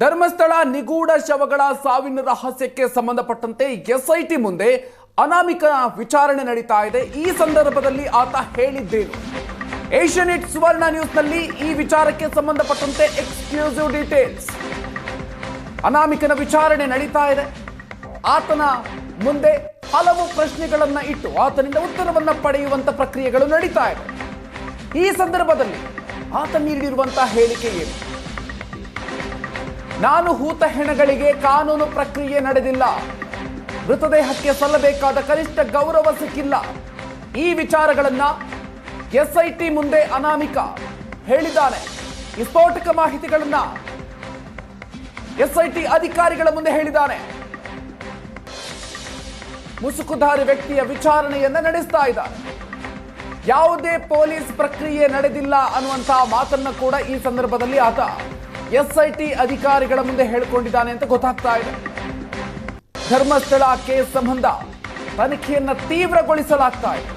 ಧರ್ಮಸ್ಥಳ ನಿಗೂಢ ಶವಗಳ ಸಾವಿನ ರಹಸ್ಯಕ್ಕೆ ಸಂಬಂಧಪಟ್ಟಂತೆ ಎಸ್ಐಟಿ ಮುಂದೆ ಅನಾಮಿಕ ವಿಚಾರಣೆ ನಡೀತಾ ಇದೆ. ಈ ಸಂದರ್ಭದಲ್ಲಿ ಆತ ಹೇಳಿದ್ದೇನು? ಏಷ್ಯನೆಟ್ ಸುವರ್ಣ ನ್ಯೂಸ್ನಲ್ಲಿ ಈ ವಿಚಾರಕ್ಕೆ ಸಂಬಂಧಪಟ್ಟಂತೆ ಎಕ್ಸ್ಕ್ಲೂಸಿವ್ ಡೀಟೇಲ್ಸ್. ಅನಾಮಿಕನ ವಿಚಾರಣೆ ನಡೀತಾ ಇದೆ. ಆತನ ಮುಂದೆ ಹಲವು ಪ್ರಶ್ನೆಗಳನ್ನ ಇಟ್ಟು ಆತನಿಂದ ಉತ್ತರವನ್ನ ಪಡೆಯುವಂತ ಪ್ರಕ್ರಿಯೆಗಳು ನಡೀತಾ ಇದೆ. ಈ ಸಂದರ್ಭದಲ್ಲಿ ಆತ ನೀಡಿರುವಂತಹ ಹೇಳಿಕೆ ಏನು? ನಾನು ಹೂತ ಹೆಣಗಳಿಗೆ ಕಾನೂನು ಪ್ರಕ್ರಿಯೆ ನಡೆದಿಲ್ಲ. ಮೃತದೇಹಕ್ಕೆ ಸಲ್ಲಬೇಕಾದ ಕನಿಷ್ಠ ಗೌರವ ಸಿಕ್ಕಿಲ್ಲ. ಈ ವಿಚಾರಗಳನ್ನ ಎಸ್ಐಟಿ ಮುಂದೆ ಅನಾಮಿಕ ಹೇಳಿದ್ದಾನೆ. ಈ ಮಾಹಿತಿಗಳನ್ನ ಎಸ್ಐಟಿ ಅಧಿಕಾರಿಗಳ ಮುಂದೆ ಹೇಳಿದ್ದಾನೆ. ಮುಸುಕುಧಾರಿ ವ್ಯಕ್ತಿಯ ವಿಚಾರಣೆಯನ್ನ ನಡೆಸ್ತಾ ಇದ್ದಾರೆ ಯಾವುದೇ ಪೊಲೀಸ್ ಪ್ರಕ್ರಿಯೆ ನಡೆದಿಲ್ಲ ಅನ್ನುವಂತಹ ಮಾತನ್ನ ಕೂಡ ಈ ಸಂದರ್ಭದಲ್ಲಿ ಆತ ಎಸ್ಐಟಿ ಅಧಿಕಾರಿಗಳ ಮುಂದೆ ಹೇಳಿಕೊಂಡಿದ್ದಾನೆ ಅಂತ ಗೊತ್ತಾಗ್ತಾ ಇದೆ. ಧರ್ಮಸ್ಥಳ ಕೇಸ್ ಸಂಬಂಧ ತನಿಖೆಯನ್ನ ತೀವ್ರಗೊಳಿಸಲಾಗ್ತಾ ಇದೆ.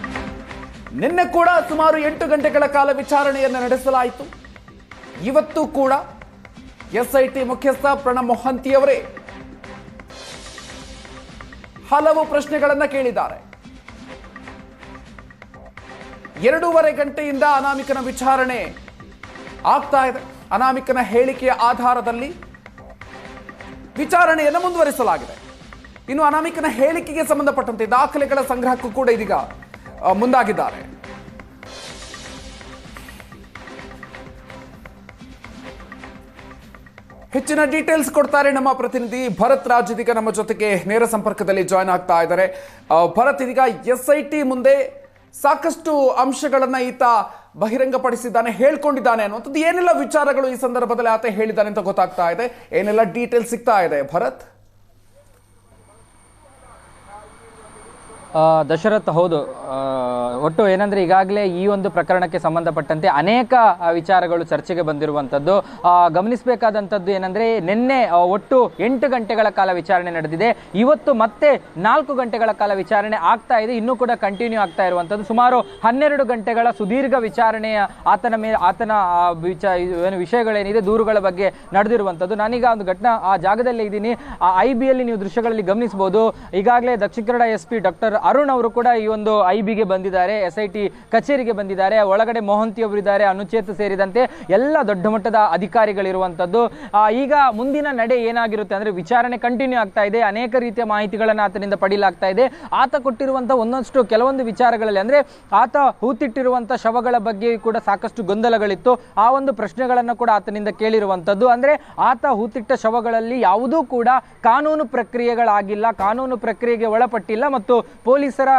ನಿನ್ನೆ ಕೂಡ ಸುಮಾರು ಎಂಟು ಗಂಟೆಗಳ ಕಾಲ ವಿಚಾರಣೆಯನ್ನು ನಡೆಸಲಾಯಿತು. ಇವತ್ತು ಕೂಡ ಎಸ್ಐಟಿ ಮುಖ್ಯಸ್ಥ ಪ್ರಣಬ್ ಮೊಹಂತಿಯವರೇ ಹಲವು ಪ್ರಶ್ನೆಗಳನ್ನು ಕೇಳಿದ್ದಾರೆ. ಎರಡೂವರೆ ಗಂಟೆಯಿಂದ ಅನಾಮಿಕನ ವಿಚಾರಣೆ ಆಗ್ತಾ ಇದೆ. ಅನಾಮಿಕನ ಹೇಳಿಕೆಯ ಆಧಾರದಲ್ಲಿ ವಿಚಾರಣೆಯನ್ನು ಮುಂದುವರಿಸಲಾಗಿದೆ. ಇನ್ನು ಅನಾಮಿಕನ ಹೇಳಿಕೆಗೆ ಸಂಬಂಧಪಟ್ಟಂತೆ ದಾಖಲೆಗಳ ಸಂಗ್ರಹಕ್ಕೂ ಕೂಡ ಇದೀಗ ಮುಂದಾಗಿದ್ದಾರೆ. ಹೆಚ್ಚಿನ ಡೀಟೇಲ್ಸ್ ಕೊಡ್ತಾರೆ ನಮ್ಮ ಪ್ರತಿನಿಧಿ ಭರತ್ ರಾಜ್ ಇದೀಗ ನಮ್ಮ ಜೊತೆಗೆ ನೇರ ಸಂಪರ್ಕದಲ್ಲಿ ಜಾಯ್ನ್ ಆಗ್ತಾ ಇದ್ದಾರೆ. ಭರತ್, ಇದೀಗ ಎಸ್ ಐ ಟಿ ಮುಂದೆ ಸಾಕಷ್ಟು ಅಂಶಗಳನ್ನು ಈತ ಬಹಿರಂಗಪಡಿಸಿದ್ದಾನೆ, ಹೇಳ್ಕೊಂಡಿದ್ದಾನೆ ಅನ್ನುವಂಥದ್ದು ಏನೆಲ್ಲ ವಿಚಾರಗಳು ಈ ಸಂದರ್ಭದಲ್ಲಿ ಆತ ಹೇಳಿದ್ದಾನೆ ಅಂತ ಗೊತ್ತಾಗ್ತಾ ಇದೆ. ಏನೆಲ್ಲ ಡೀಟೇಲ್ಸ್ ಸಿಗ್ತಾ ಇದೆ? ಭರತ್? ದಶರಥ್ ಹೌದು. ಒಟ್ಟು ಏನಂದ್ರೆ ಈಗಾಗಲೇ ಈ ಒಂದು ಪ್ರಕರಣಕ್ಕೆ ಸಂಬಂಧಪಟ್ಟಂತೆ ಅನೇಕ ವಿಚಾರಗಳು ಚರ್ಚೆಗೆ ಬಂದಿರುವಂಥದ್ದು. ಗಮನಿಸಬೇಕಾದಂಥದ್ದು ಏನಂದ್ರೆ ನಿನ್ನೆ ಒಟ್ಟು ಎಂಟು ಗಂಟೆಗಳ ಕಾಲ ವಿಚಾರಣೆ ನಡೆದಿದೆ. ಇವತ್ತು ಮತ್ತೆ ನಾಲ್ಕು ಗಂಟೆಗಳ ಕಾಲ ವಿಚಾರಣೆ ಆಗ್ತಾ ಇದೆ. ಇನ್ನೂ ಕೂಡ ಕಂಟಿನ್ಯೂ ಆಗ್ತಾ ಇರುವಂಥದ್ದು. ಸುಮಾರು ಹನ್ನೆರಡು ಗಂಟೆಗಳ ಸುದೀರ್ಘ ವಿಚಾರಣೆಯ ಆತನ ಮೇಲೆ, ಆತನ ಏನು ವಿಷಯಗಳೇನಿದೆ, ದೂರುಗಳ ಬಗ್ಗೆ ನಡೆದಿರುವಂಥದ್ದು. ನಾನೀಗ ಒಂದು ಘಟನಾ, ಆ, ಜಾಗದಲ್ಲೇ ಇದ್ದೀನಿ. ಆ ಐ ಬಿಯಲ್ಲಿ ನೀವು ದೃಶ್ಯಗಳಲ್ಲಿ ಗಮನಿಸಬಹುದು ಈಗಾಗಲೇ Dakshina Kannada S P doctor Arun ಅವರು ಕೂಡ ಈ ಒಂದು ಐ ಬಿಗೆ ಬಂದಿದ್ದಾರೆ ಎಸ್ ಐ ಟಿ ಕಚೇರಿಗೆ ಬಂದಿದ್ದಾರೆ, ಒಳಗಡೆ ಮೋಹಂತಿ ಅವರಿದ್ದಾರೆ ಅನುಚೇತ ಸೇರಿದಂತೆ ಎಲ್ಲ ದೊಡ್ಡ ಮಟ್ಟದ ಅಧಿಕಾರಿಗಳಿರುವಂಥದ್ದು. ಈಗ ಮುಂದಿನ ನಡೆ ಏನಾಗಿರುತ್ತೆ ಅಂದರೆ ವಿಚಾರಣೆ ಕಂಟಿನ್ಯೂ ಆಗ್ತಾ ಇದೆ, ಅನೇಕ ರೀತಿಯ ಮಾಹಿತಿಗಳನ್ನು ಆತನಿಂದ ಪಡೆಯಲಾಗ್ತಾ ಇದೆ. ಆತ ಕೊಟ್ಟಿರುವಂಥ ಒಂದೊಂದಷ್ಟು ಕೆಲವೊಂದು ವಿಚಾರಗಳಲ್ಲಿ ಅಂದರೆ ಆತ ಹೂತಿಟ್ಟಿರುವಂಥ ಶವಗಳ ಬಗ್ಗೆ ಕೂಡ ಸಾಕಷ್ಟು ಗೊಂದಲಗಳಿತ್ತು. ಆ ಒಂದು ಪ್ರಶ್ನೆಗಳನ್ನು ಕೂಡ ಆತನಿಂದ ಕೇಳಿರುವಂಥದ್ದು. ಅಂದರೆ ಆತ ಹೂತಿಟ್ಟ ಶವಗಳಲ್ಲಿ ಯಾವುದೂ ಕೂಡ ಕಾನೂನು ಪ್ರಕ್ರಿಯೆಗಳಾಗಿಲ್ಲ, ಕಾನೂನು ಪ್ರಕ್ರಿಯೆಗೆ ಒಳಪಟ್ಟಿಲ್ಲ ಮತ್ತು ಪೊಲೀಸರ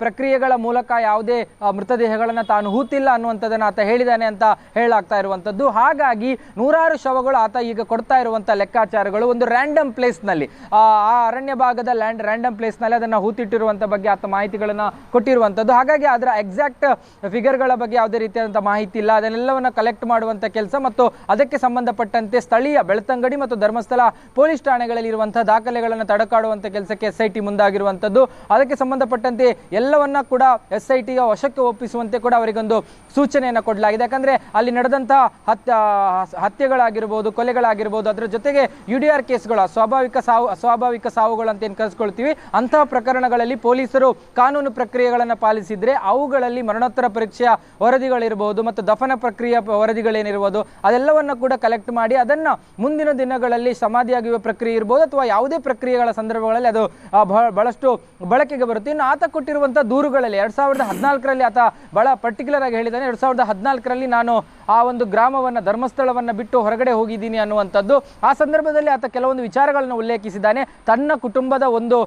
ಪ್ರಕ್ರಿಯೆಗಳ ಮೂಲಕ ಯಾವುದೇ ಮೃತದೇಹಗಳನ್ನು ತಾನು ಹೂತಿಲ್ಲ ಅನ್ನುವಂಥದ್ದನ್ನು ಆತ ಹೇಳಿದ್ದಾನೆ ಅಂತ ಹೇಳಾಗ್ತಾ ಇರುವಂಥದ್ದು. ಹಾಗಾಗಿ ನೂರಾರು ಶವಗಳು ಆತ ಈಗ ಕೊಡ್ತಾ ಇರುವಂಥ ಲೆಕ್ಕಾಚಾರಗಳು ಒಂದು ರ್ಯಾಂಡಮ್ ಪ್ಲೇಸ್ನಲ್ಲಿ ಆ ಅರಣ್ಯ ಭಾಗದ ಲ್ಯಾಂಡ್ ರ್ಯಾಂಡಮ್ ಪ್ಲೇಸ್ನಲ್ಲಿ ಅದನ್ನು ಹೂತಿಟ್ಟಿರುವಂಥ ಬಗ್ಗೆ ಆತ ಮಾಹಿತಿಗಳನ್ನು ಕೊಟ್ಟಿರುವಂಥದ್ದು. ಹಾಗಾಗಿ ಅದರ ಎಕ್ಸಾಕ್ಟ್ ಫಿಗರ್ಗಳ ಬಗ್ಗೆ ಯಾವುದೇ ರೀತಿಯಾದಂಥ ಮಾಹಿತಿ ಇಲ್ಲ. ಅದನ್ನೆಲ್ಲವನ್ನು ಕಲೆಕ್ಟ್ ಮಾಡುವಂಥ ಕೆಲಸ ಮತ್ತು ಅದಕ್ಕೆ ಸಂಬಂಧಪಟ್ಟಂತೆ ಸ್ಥಳೀಯ ಬೆಳ್ತಂಗಡಿ ಮತ್ತು ಧರ್ಮಸ್ಥಳ ಪೊಲೀಸ್ ಠಾಣೆಗಳಲ್ಲಿ ಇರುವಂತಹ ದಾಖಲೆಗಳನ್ನು ತಡಕಾಡುವಂಥ ಕೆಲಸಕ್ಕೆ ಎಸ್ ಐ ಟಿ ಮುಂದಾಗಿರುವಂತದ್ದು ಅದಕ್ಕೆ ಸಂಬಂಧಪಟ್ಟಂತೆ ಎಲ್ಲವನ್ನ ಕೂಡ ಎಸ್ ಐ ಟಿಯ ವಶಕ್ಕೆ ಒಪ್ಪಿಸುವಂತೆ ಕೂಡ ಅವರಿಗೊಂದು ಸೂಚನೆಯನ್ನು ಕೊಡಲಾಗಿದೆ. ಯಾಕಂದ್ರೆ ಅಲ್ಲಿ ನಡೆದಂತಹ ಹತ್ಯ, ಹತ್ಯೆಗಳಾಗಿರ್ಬೋದು, ಕೊಲೆಗಳಾಗಿರ್ಬೋದು, ಅದರ ಜೊತೆಗೆ ಯು ಡಿ ಆರ್ ಕೇಸ್ಗಳ ಸ್ವಾಭಾವಿಕ ಸಾವು ಸ್ವಾಭಾವಿಕ ಸಾವುಗಳು ಅಂತ ಏನು ಕರೆಸ್ಕೊಳ್ತೀವಿ ಅಂತಹ ಪ್ರಕರಣಗಳಲ್ಲಿ ಪೊಲೀಸರು ಕಾನೂನು ಪ್ರಕ್ರಿಯೆಗಳನ್ನು ಪಾಲಿಸಿದ್ರೆ ಅವುಗಳಲ್ಲಿ ಮರಣೋತ್ತರ ಪರೀಕ್ಷೆಯ ವರದಿಗಳಿರ್ಬೋದು ಮತ್ತು ದಫನ ಪ್ರಕ್ರಿಯೆ ವರದಿಗಳೇನಿರ್ಬೋದು, ಅದೆಲ್ಲವನ್ನ ಕೂಡ ಕಲೆಕ್ಟ್ ಮಾಡಿ ಅದನ್ನ ಮುಂದಿನ ದಿನಗಳಲ್ಲಿ ಸಮಾಧಿಯಾಗುವ ಪ್ರಕ್ರಿಯೆ ಇರ್ಬೋದು ಅಥವಾ ಯಾವುದೇ ಪ್ರಕ್ರಿಯೆಗಳ ಸಂದರ್ಭಗಳಲ್ಲಿ ಅದು ಬಹಳಷ್ಟು ಬಳಕೆಗೆ ಬರುತ್ತೆ ಇನ್ನು ಆತ ಕೊಟ್ಟಿರುವಂಥ ದೂರುಗಳಲ್ಲಿ ಎರಡು ಸಾವಿರದ ಹದಿನಾಲ್ಕರಲ್ಲಿ ಆತ ಬಹಳ ಪರ್ಟಿಕ್ಯುಲರ್ ಆಗಿ ಹೇಳಿದ್ದಾನೆ. ಎರಡು ಸಾವಿರದ ಹದಿನಾಲ್ಕರಲ್ಲಿ ನಾನು ಆ ಒಂದು ಗ್ರಾಮವನ್ನ, ಧರ್ಮಸ್ಥಳವನ್ನ ಬಿಟ್ಟು ಹೊರಗಡೆ ಹೋಗಿದ್ದೀನಿ ಅನ್ನುವಂಥದ್ದು. ಆ ಸಂದರ್ಭದಲ್ಲಿ ಆತ ಕೆಲವೊಂದು ವಿಚಾರಗಳನ್ನು ಉಲ್ಲೇಖಿಸಿದ್ದಾನೆ. ತನ್ನ ಕುಟುಂಬದ ಒಂದು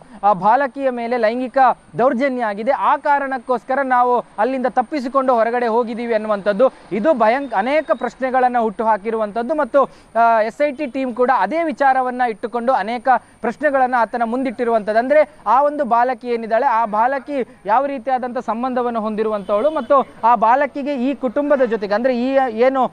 ಬಾಲಕಿಯ ಮೇಲೆ ಲೈಂಗಿಕ ದೌರ್ಜನ್ಯ ಆಗಿದೆ. ಆ ಕಾರಣಕ್ಕೋಸ್ಕರ ನಾವು ಅಲ್ಲಿಂದ ತಪ್ಪಿಸಿಕೊಂಡು ಹೊರಗಡೆ ಹೋಗಿದ್ದೀವಿ ಅನ್ನುವಂಥದ್ದು. ಇದು ಭಯಂಕ ಅನೇಕ ಪ್ರಶ್ನೆಗಳನ್ನು ಹುಟ್ಟು ಹಾಕಿರುವಂಥದ್ದು ಮತ್ತು ಎಸ್ ಐ ಟಿ ಟೀಮ್ ಕೂಡ ಅದೇ ವಿಚಾರವನ್ನ ಇಟ್ಟುಕೊಂಡು ಅನೇಕ ಪ್ರಶ್ನೆಗಳನ್ನು ಆತನ ಮುಂದಿಟ್ಟಿರುವಂಥದ್ದು ಅಂದರೆ ಆ ಒಂದು ಬಾಲಕಿ ಏನಿದ್ದಾಳೆ, ಆ ಬಾಲಕಿ ಯಾವ ರೀತಿಯಾದಂಥ ಸಂಬಂಧವನ್ನು ಹೊಂದಿರುವಂಥವಳು ಮತ್ತು ಆ ಬಾಲಕಿಗೆ ಈ ಕುಟುಂಬದ ಜೊತೆಗೆ, ಅಂದರೆ ಈ ಏನು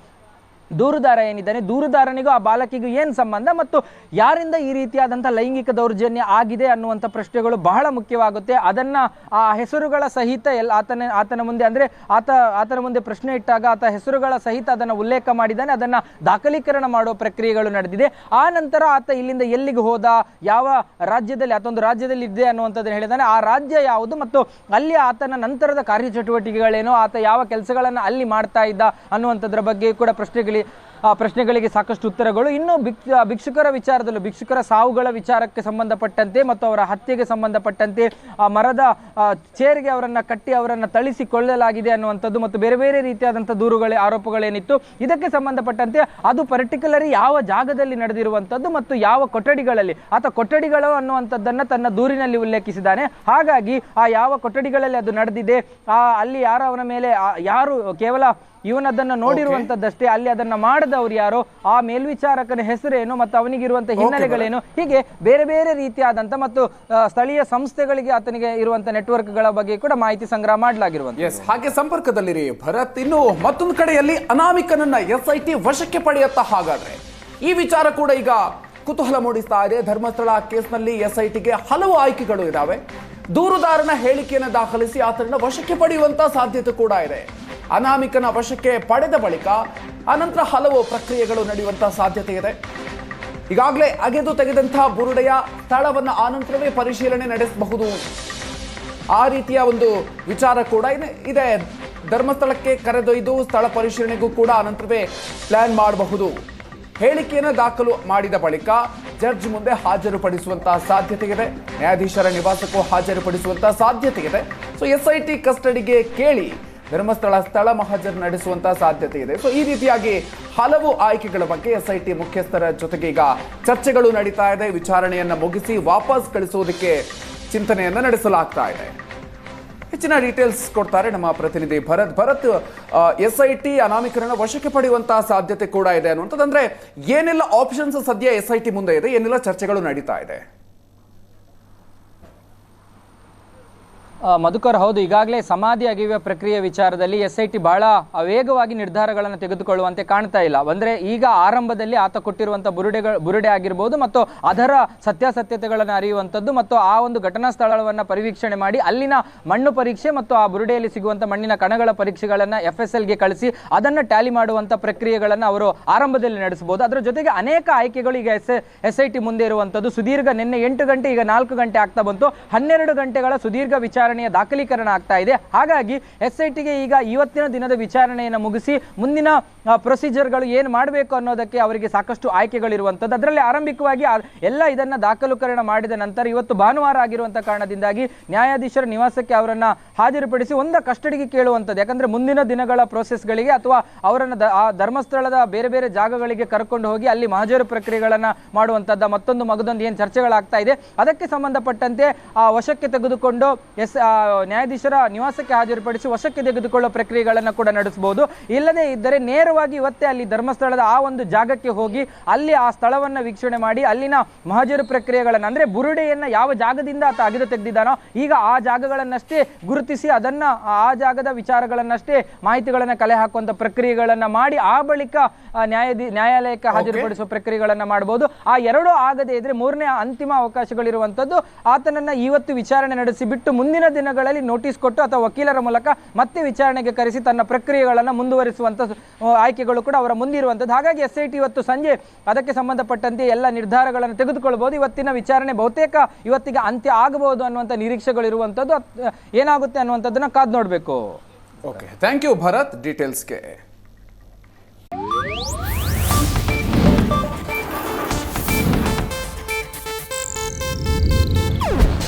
ದೂರುದಾರ ಏನಿದ್ದಾನೆ, ದೂರುದಾರನಿಗೂ ಆ ಬಾಲಕಿಗೂ ಏನು ಸಂಬಂಧ ಮತ್ತು ಯಾರಿಂದ ಈ ರೀತಿಯಾದಂಥ ಲೈಂಗಿಕ ದೌರ್ಜನ್ಯ ಆಗಿದೆ ಅನ್ನುವಂಥ ಪ್ರಶ್ನೆಗಳು ಬಹಳ ಮುಖ್ಯವಾಗುತ್ತೆ. ಅದನ್ನ ಆ ಹೆಸರುಗಳ ಸಹಿತ ಎಲ್ಲ ಆತನ ಆತನ ಮುಂದೆ ಅಂದ್ರೆ ಆತ, ಆತನ ಮುಂದೆ ಪ್ರಶ್ನೆ ಇಟ್ಟಾಗ ಆತ ಹೆಸರುಗಳ ಸಹಿತ ಅದನ್ನು ಉಲ್ಲೇಖ ಮಾಡಿದ್ದಾನೆ, ಅದನ್ನ ದಾಖಲೀಕರಣ ಮಾಡುವ ಪ್ರಕ್ರಿಯೆಗಳು ನಡೆದಿದೆ. ಆ ನಂತರ ಆತ ಇಲ್ಲಿಂದ ಎಲ್ಲಿಗೆ ಹೋದ, ಯಾವ ರಾಜ್ಯದಲ್ಲಿ, ಆತೊಂದು ರಾಜ್ಯದಲ್ಲಿ ಇದೆ ಅನ್ನುವಂಥದ್ದನ್ನು ಹೇಳಿದಾನೆ. ಆ ರಾಜ್ಯ ಯಾವುದು ಮತ್ತು ಅಲ್ಲಿ ಆತನ ನಂತರದ ಕಾರ್ಯಚಟುವಟಿಕೆಗಳೇನು, ಆತ ಯಾವ ಕೆಲಸಗಳನ್ನು ಅಲ್ಲಿ ಮಾಡ್ತಾ ಇದ್ದ ಅನ್ನುವಂಥದ್ರ ಬಗ್ಗೆ ಕೂಡ ಪ್ರಶ್ನೆಗಳು ಆ ಪ್ರಶ್ನೆಗಳಿಗೆ ಸಾಕಷ್ಟು ಉತ್ತರಗಳು. ಇನ್ನು ಭಿಕ್ ಭಿಕ್ಷುಕರ ವಿಚಾರದಲ್ಲೂ, ಭಿಕ್ಷುಕರ ಸಾವುಗಳ ವಿಚಾರಕ್ಕೆ ಸಂಬಂಧಪಟ್ಟಂತೆ ಮತ್ತು ಅವರ ಹತ್ಯೆಗೆ ಸಂಬಂಧಪಟ್ಟಂತೆ ಆ ಮರದ ಚೇರಿಗೆ ಅವರನ್ನ ಕಟ್ಟಿ ಅವರನ್ನು ತಳಿಸಿ ಕೊಳ್ಳಲಾಗಿದೆ ಅನ್ನುವಂಥದ್ದು ಮತ್ತು ಬೇರೆ ಬೇರೆ ರೀತಿಯಾದಂಥ ದೂರುಗಳೇ, ಆರೋಪಗಳೇನಿತ್ತು. ಇದಕ್ಕೆ ಸಂಬಂಧಪಟ್ಟಂತೆ ಅದು ಪರ್ಟಿಕ್ಯುಲರಿ ಯಾವ ಜಾಗದಲ್ಲಿ ನಡೆದಿರುವಂಥದ್ದು ಮತ್ತು ಯಾವ ಕೊಠಡಿಗಳಲ್ಲಿ, ಆತ ಕೊಠಡಿಗಳು ಅನ್ನುವಂಥದ್ದನ್ನು ತನ್ನ ದೂರಿನಲ್ಲಿ ಉಲ್ಲೇಖಿಸಿದ್ದಾನೆ. ಹಾಗಾಗಿ ಆ ಯಾವ ಕೊಠಡಿಗಳಲ್ಲಿ ಅದು ನಡೆದಿದೆ ಅಲ್ಲಿ ಯಾರು ಅವನ ಮೇಲೆ ಯಾರು ಕೇವಲ ಇವನದನ್ನ ನೋಡಿರುವಂತದ್ದಷ್ಟೇ ಅಲ್ಲಿ ಅದನ್ನ ಮಾಡದವ್ರು ಯಾರೋ? ಆ ಮೇಲ್ವಿಚಾರಕನ ಹೆಸರೇನು ಮತ್ತು ಅವನಿಗಿರುವಂತಹ ಹಿನ್ನೆಲೆಗಳೇನು? ಹೀಗೆ ಬೇರೆ ಬೇರೆ ರೀತಿಯಾದಂತ ಮತ್ತು ಸ್ಥಳೀಯ ಸಂಸ್ಥೆಗಳಿಗೆ ಆತನಿಗೆ ನೆಟ್ವರ್ಕ್ಗಳ ಬಗ್ಗೆ ಕೂಡ ಮಾಹಿತಿ ಸಂಗ್ರಹ ಮಾಡಲಾಗಿರುವಂತ ಎಸ್ ಹಾಗೆ ಸಂಪರ್ಕದಲ್ಲಿರಿ. ಭರತ್ ಇನ್ನು ಮತ್ತೊಂದು ಕಡೆಯಲ್ಲಿ ಅನಾಮಿಕನನ್ನ ಎಸ್ ಐ ಟಿ ವಶಕ್ಕೆ ಪಡೆಯುತ್ತಾ ಹಾಗಾದ್ರೆ? ಈ ವಿಚಾರ ಕೂಡ ಈಗ ಕುತೂಹಲ ಮೂಡಿಸ್ತಾ ಇದೆ. ಧರ್ಮಸ್ಥಳ ಕೇಸ್ನಲ್ಲಿ ಎಸ್ ಐ ಟಿಗೆ ಹಲವು ಆಯ್ಕೆಗಳು ಇದಾವೆ. ದೂರುದಾರನ ಹೇಳಿಕೆಯನ್ನು ದಾಖಲಿಸಿ ಆತನನ್ನು ವಶಕ್ಕೆ ಪಡೆಯುವಂತ ಸಾಧ್ಯತೆ ಕೂಡ ಇದೆ. ಅನಾಮಿಕನ ವಶಕ್ಕೆ ಪಡೆದ ಬಳಿಕ ಅನಂತರ ಹಲವು ಪ್ರಕ್ರಿಯೆಗಳು ನಡೆಯುವಂತಹ ಸಾಧ್ಯತೆ ಇದೆ. ಈಗಾಗಲೇ ಅಗೆದು ತೆಗೆದಂತಹ ಬುರುಡೆಯ ಸ್ಥಳವನ್ನು ಆನಂತರವೇ ಪರಿಶೀಲನೆ ನಡೆಸಬಹುದು. ಆ ರೀತಿಯ ಒಂದು ವಿಚಾರ ಕೂಡ ಇದೆ. ಧರ್ಮಸ್ಥಳಕ್ಕೆ ಕರೆದೊಯ್ದು ಸ್ಥಳ ಪರಿಶೀಲನೆಗೂ ಕೂಡ ಅನಂತರವೇ ಪ್ಲಾನ್ ಮಾಡಬಹುದು. ಹೇಳಿಕೆಯನ್ನು ದಾಖಲು ಮಾಡಿದ ಬಳಿಕ ಜಡ್ಜ್ ಮುಂದೆ ಹಾಜರುಪಡಿಸುವಂತಹ ಸಾಧ್ಯತೆ ಇದೆ. ನ್ಯಾಯಾಧೀಶರ ನಿವಾಸಕ್ಕೂ ಹಾಜರುಪಡಿಸುವಂತಹ ಸಾಧ್ಯತೆ ಇದೆ. ಸೊ ಎಸ್ ಐ ಟಿ ಕಸ್ಟಡಿಗೆ ಕೇಳಿ ಧರ್ಮಸ್ಥಳ ಸ್ಥಳ ಮಹಾಜರ್ ನಡೆಸುವಂತಹ ಸಾಧ್ಯತೆ ಇದೆ. ಸೊ ಈ ರೀತಿಯಾಗಿ ಹಲವು ಆಯ್ಕೆಗಳ ಬಗ್ಗೆ ಎಸ್ ಐ ಟಿ ಮುಖ್ಯಸ್ಥರ ಜೊತೆಗೆ ಈಗ ಚರ್ಚೆಗಳು ನಡೀತಾ ಇದೆ. ವಿಚಾರಣೆಯನ್ನ ಮುಗಿಸಿ ವಾಪಸ್ ಕಳಿಸುವುದಕ್ಕೆ ಚಿಂತನೆಯನ್ನ ನಡೆಸಲಾಗ್ತಾ ಇದೆ. ಹೆಚ್ಚಿನ ಡೀಟೇಲ್ಸ್ ಕೊಡ್ತಾರೆ ನಮ್ಮ ಪ್ರತಿನಿಧಿ Bharath. Bharath S I T ಅನಾಮಿಕರಣ ವಶಕ್ಕೆ ಪಡೆಯುವಂತಹ ಸಾಧ್ಯತೆ ಕೂಡ ಇದೆ ಅನ್ನುವಂಥದ್ದು. ಅಂದ್ರೆ ಏನೆಲ್ಲ ಆಪ್ಷನ್ಸ್ ಸದ್ಯ ಎಸ್ ಐ ಟಿ ಮುಂದೆ ಇದೆ? ಏನೆಲ್ಲ ಚರ್ಚೆಗಳು ನಡೀತಾ ಇದೆ? ಮಧುಕರ್ ಹೌದು, ಈಗಾಗಲೇ ಸಮಾಧಿ ಅಗೆಯುವ ಪ್ರಕ್ರಿಯೆ ವಿಚಾರದಲ್ಲಿ ಎಸ್ ಐ ಟಿ ಬಹಳ ವೇಗವಾಗಿ ನಿರ್ಧಾರಗಳನ್ನು ತೆಗೆದುಕೊಳ್ಳುವಂತೆ ಕಾಣ್ತಾ ಇಲ್ಲ. ಅಂದರೆ ಈಗ ಆರಂಭದಲ್ಲಿ ಆತ ಕೊಟ್ಟಿರುವಂಥ ಬುರುಡೆಗಳು, ಬುರುಡೆ ಆಗಿರ್ಬೋದು ಮತ್ತು ಅದರ ಸತ್ಯಾಸತ್ಯತೆಗಳನ್ನು ಅರಿಯುವಂಥದ್ದು ಮತ್ತು ಆ ಒಂದು ಘಟನಾ ಸ್ಥಳವನ್ನು ಪರಿವೀಕ್ಷಣೆ ಮಾಡಿ ಅಲ್ಲಿನ ಮಣ್ಣು ಪರೀಕ್ಷೆ ಮತ್ತು ಆ ಬುರುಡೆಯಲ್ಲಿ ಸಿಗುವಂತ ಮಣ್ಣಿನ ಕಣಗಳ ಪರೀಕ್ಷೆಗಳನ್ನು ಎಫ್ ಎಸ್ ಎಲ್ಗೆ ಕಳಿಸಿ ಅದನ್ನು ಟ್ಯಾಲಿ ಮಾಡುವಂತ ಪ್ರಕ್ರಿಯೆಗಳನ್ನು ಅವರು ಆರಂಭದಲ್ಲಿ ನಡೆಸಬಹುದು. ಅದರ ಜೊತೆಗೆ ಅನೇಕ ಆಯ್ಕೆಗಳು ಈಗ ಎಸ್ ಎಸ್ ಐ ಟಿ ಮುಂದೆ ಇರುವಂಥದ್ದು. ಸುದೀರ್ಘ ನಿನ್ನೆ ಎಂಟು ಗಂಟೆ, ಈಗ ನಾಲ್ಕು ಗಂಟೆ ಆಗ್ತಾ ಬಂತು. ಹನ್ನೆರಡು ಗಂಟೆಗಳ ಸುದೀರ್ಘ ವಿಚಾರಣೆಯ ದಾಖಲೀಕರಣ ಆಗ್ತಾ ಇದೆ. ಹಾಗಾಗಿ ಎಸ್ ಐ ಈಗ ಇವತ್ತಿನ ದಿನದ ವಿಚಾರಣೆಯನ್ನು ಮುಗಿಸಿ ಮುಂದಿನ ಪ್ರೊಸೀಜರ್ಗಳು ಏನು ಮಾಡಬೇಕು ಅನ್ನೋದಕ್ಕೆ ಅವರಿಗೆ ಸಾಕಷ್ಟು ಆಯ್ಕೆಗಳಿರುವಂಥದ್ದು. ಅದರಲ್ಲಿ ಆರಂಭಿಕವಾಗಿ ಎಲ್ಲ ಇದನ್ನ ದಾಖಲೀಕರಣ ಮಾಡಿದ ನಂತರ ಇವತ್ತು ಭಾನುವಾರ ಆಗಿರುವಂಥ ಕಾರಣದಿಂದಾಗಿ ನ್ಯಾಯಾಧೀಶರ ನಿವಾಸಕ್ಕೆ ಅವರನ್ನು ಹಾಜರುಪಡಿಸಿ ಒಂದ ಕಸ್ಟಡಿಗೆ ಕೇಳುವಂಥದ್ದು. ಯಾಕಂದ್ರೆ ಮುಂದಿನ ದಿನಗಳ ಪ್ರೋಸೆಸ್ಗಳಿಗೆ ಅಥವಾ ಅವರನ್ನು ಆ, ಧರ್ಮಸ್ಥಳದ ಬೇರೆ ಬೇರೆ ಜಾಗಗಳಿಗೆ ಕರ್ಕೊಂಡು ಹೋಗಿ ಅಲ್ಲಿ ಮಹಜರು ಪ್ರಕ್ರಿಯೆಗಳನ್ನು ಮಾಡುವಂಥದ್ದು ಮತ್ತೊಂದು ಮಗದೊಂದು ಏನು ಚರ್ಚೆಗಳಾಗ್ತಾ ಇದೆ. ಅದಕ್ಕೆ ಸಂಬಂಧಪಟ್ಟಂತೆ ಆ ವಶಕ್ಕೆ ತೆಗೆದುಕೊಂಡು ಎಸ್ ನ್ಯಾಯಾಧೀಶರ ನಿವಾಸಕ್ಕೆ ಹಾಜರುಪಡಿಸಿ ವಶಕ್ಕೆ ತೆಗೆದುಕೊಳ್ಳುವ ಪ್ರಕ್ರಿಯೆಗಳನ್ನು ಕೂಡ ನಡೆಸಬಹುದು. ಇಲ್ಲದೇ ಇದ್ದರೆ ನೇರವಾಗಿ ಇವತ್ತೇ ಅಲ್ಲಿ ಧರ್ಮಸ್ಥಳದ ಆ ಒಂದು ಜಾಗಕ್ಕೆ ಹೋಗಿ ಅಲ್ಲಿ ಆ ಸ್ಥಳವನ್ನ ವೀಕ್ಷಣೆ ಮಾಡಿ ಅಲ್ಲಿನ ಮಹಜರು ಪ್ರಕ್ರಿಯೆಗಳನ್ನು ಅಂದ್ರೆ ಬುರುಡೆಯನ್ನ ಯಾವ ಜಾಗದಿಂದ ಆತ ಅಗೆದು ತೆಗೆದಿದ್ದಾನೋ ಈಗ ಆ ಜಾಗಗಳನ್ನಷ್ಟೇ ಗುರುತಿಸಿ ಅದನ್ನ ಆ ಜಾಗದ ವಿಚಾರಗಳನ್ನಷ್ಟೇ ಮಾಹಿತಿಗಳನ್ನು ಕಲೆ ಹಾಕುವಂತ ಪ್ರಕ್ರಿಯೆಗಳನ್ನು ಮಾಡಿ ಆ ಬಳಿಕ ನ್ಯಾಯಾಧಿ ನ್ಯಾಯಾಲಯಕ್ಕೆ ಹಾಜರುಪಡಿಸುವ ಪ್ರಕ್ರಿಯೆಗಳನ್ನು ಮಾಡಬಹುದು. ಆ ಎರಡೂ ಆಗದೇ ಇದ್ರೆ ಮೂರನೇ ಅಂತಿಮ ಅವಕಾಶಗಳಿರುವಂಥದ್ದು ಆತನನ್ನ ಇವತ್ತು ವಿಚಾರಣೆ ನಡೆಸಿ ಬಿಟ್ಟು ಮುಂದಿನ ದಿನಗಳಲ್ಲಿ ನೋಟಿಸ್ ಕೊಟ್ಟು ಅಥವಾ ವಕೀಲರ ಮೂಲಕ ಮತ್ತೆ ವಿಚಾರಣೆಗೆ ಕರೆಸಿ ತನ್ನ ಪ್ರಕ್ರಿಯೆಗಳನ್ನು ಮುಂದುವರಿಸುವಂತ ಆ, ಆಯ್ಕೆಗಳು ಕೂಡ ಅವರ ಮುಂದಿರುವಂಥದ್ದು ಹಾಗಾಗಿ ಎಸ್ ಐ ಟಿ ಇವತ್ತು ಸಂಜೆ ಅದಕ್ಕೆ ಸಂಬಂಧಪಟ್ಟಂತೆ ಎಲ್ಲ ನಿರ್ಧಾರಗಳನ್ನು ತೆಗೆದುಕೊಳ್ಬಹುದು ಇವತ್ತಿನ ವಿಚಾರಣೆ ಬಹುತೇಕ ಇವತ್ತಿಗೆ ಅಂತ್ಯ ಆಗಬಹುದು ಅನ್ನುವಂಥ ನಿರೀಕ್ಷೆಗಳಿರುವಂಥದ್ದು ಏನಾಗುತ್ತೆ ಅನ್ನುವಂಥದ್ದನ್ನು ಕಾದು ನೋಡಬೇಕು. Okay thank you Bharat ಡೀಟೇಲ್ಸ್ಗೆ